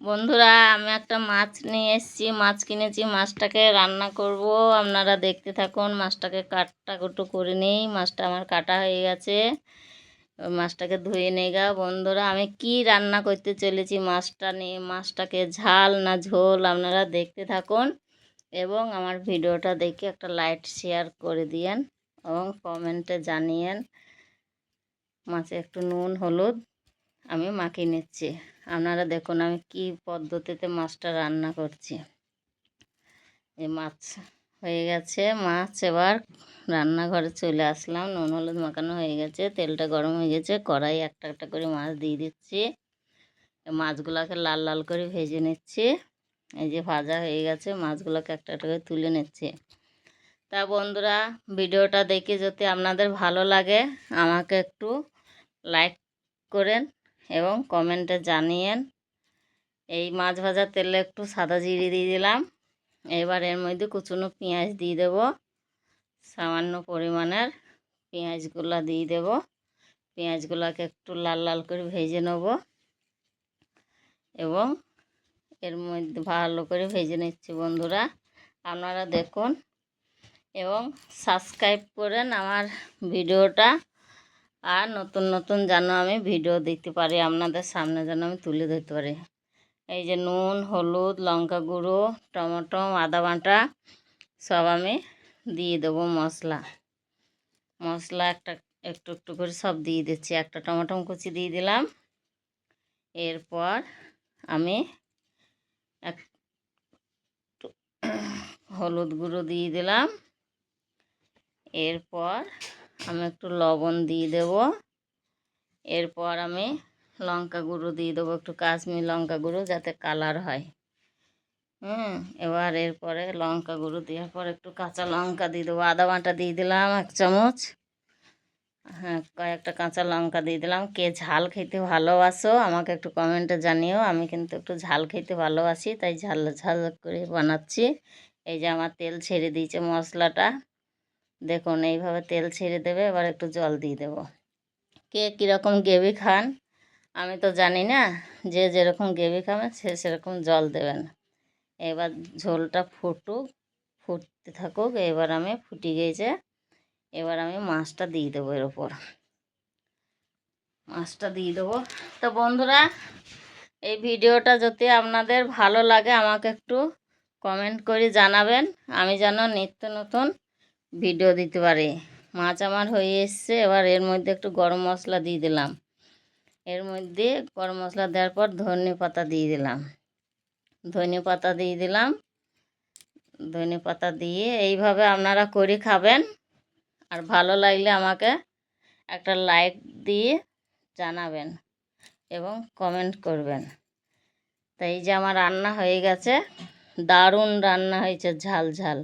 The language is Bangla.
বন্ধুরা, আমি একটা মাছ নিয়ে এসেছি। মাছ কিনেছি, মাছটাকে রান্না করব। আপনারা দেখতে থাকুন, মাছটাকে কাটা কুটো করে নিই। মাছটা আমার কাটা হয়ে গেছে। মাছটাকে ধুয়ে নিয়ে নেগা বন্ধুরা, আমি কি রান্না করতে চলেছি মাছটা নিয়ে? মাছটাকে ঝাল না ঝোল? আপনারা দেখতে থাকুন এবং আমার ভিডিওটা দেখে একটা লাইট শেয়ার করে দিয়েন এবং কমেন্টে জানিয়েন। মাছে একটু নুন, হলুদ আমি মাখিয়ে নিচ্ছি। আপনারা দেখুন আমি কি পদ্ধতিতে মাছটা রান্না করছি। এই মাছ হয়ে গেছে, মাছ এবার রান্নাঘরে চলে আসলাম। নুন, হলুদ মাখানো হয়ে গেছে, তেলটা গরম হয়ে গেছে, কড়াই একটা একটা করে মাছ দিয়ে দিচ্ছি। মাছগুলোকে লাল লাল করে ভেজে নিচ্ছি। এই যে ভাজা হয়ে গেছে, মাছগুলোকে একটা একটা করে তুলে নিচ্ছি। তা বন্ধুরা, ভিডিওটা দেখে যদি আপনাদের ভালো লাগে, আমাকে একটু লাইক করেন। এবং কমেন্টে জানিয়েন। এই মাছ ভাজার তেলে একটু সাদা জিরে দিয়ে দিলাম। এবার এর মধ্যে কুচুনো পেঁয়াজ দিয়ে দেব। সামান্য পরিমাণের পেঁয়াজগুলা দিয়ে দেব। পেঁয়াজগুলাকে একটু লাল লাল করে ভেজে নেব এবং এর মধ্যে ভালো করে ভেজে নিচ্ছি বন্ধুরা। আপনারা দেখুন এবং সাবস্ক্রাইব করেন আমার ভিডিওটা। আর নতুন নতুন যেন আমি ভিডিও দিতে পারি, আপনাদের সামনে যেন আমি তুলে ধরতে পারি। এই যে নুন, হলুদ, লঙ্কা গুঁড়ো, টমেটো, আদা বাটা, সব আমি দিয়ে দেবো মশলা। মশলা একটা, একটু একটু করে সব দিয়ে দিচ্ছি। একটা টমেটো কুচি দিয়ে দিলাম। এরপর আমি এক হলুদ গুঁড়ো দিয়ে দিলাম। এরপর আমি একটু লবণ দিয়ে দেব। এরপর আমি লঙ্কা গুঁড়ো দিয়ে দেবো, একটু কাশ্মীর লঙ্কা গুঁড়ো যাতে কালার হয়। হুম, এবার এরপরে লঙ্কা গুঁড়ো দেওয়ার পর একটু কাঁচা লঙ্কা দিয়ে দেবো। আদা বাটা দিয়ে দিলাম এক চামচ। হ্যাঁ কয়েকটা কাঁচা লঙ্কা দিয়ে দিলাম। কে ঝাল খেতে ভালোবাসো আমাকে একটু কমেন্টে জানিও। আমি কিন্তু একটু ঝাল খেতে ভালোবাসি, তাই ঝাল ঝাল করে বানাচ্ছি। এই যে আমার তেল ছেড়ে দিয়েছে মশলাটা। দেখুন, এইভাবে তেল ছেড়ে দেবে, এবার একটু জল দিয়ে দেব। কে কীরকম গ্রেভি খান, আমি তো জানি না, যে যেরকম গ্রেভি খাবেন সে সেরকম জল দেবেন। এবার ঝোলটা ফুটুক, ফুটতে থাকুক, এবার আমি ফুটে গিয়েছে এবার আমি মাছটা দিয়ে দেবো এর ওপর। মাছটা দিয়ে দেবো। তো বন্ধুরা, এই ভিডিওটা যদি আপনাদের ভালো লাগে, আমাকে একটু কমেন্ট করে জানাবেন। আমি যেন নিত্য নতুন ভিডিও দিতে পারে। মাছ আমার হয়ে এসছে, এবার এর মধ্যে একটু গরম মশলা দিয়ে দিলাম। এর মধ্যে গরম মশলা দেওয়ার পর ধনে পাতা দিয়ে দিলাম। ধনে পাতা দিয়ে দিলাম। ধনে পাতা দিয়ে এইভাবে আপনারা করে খাবেন। আর ভালো লাগলে আমাকে একটা লাইক দিয়ে জানাবেন এবং কমেন্ট করবেন। তাই যে আমার রান্না হয়ে গেছে, দারুণ রান্না হয়েছে, ঝাল ঝাল।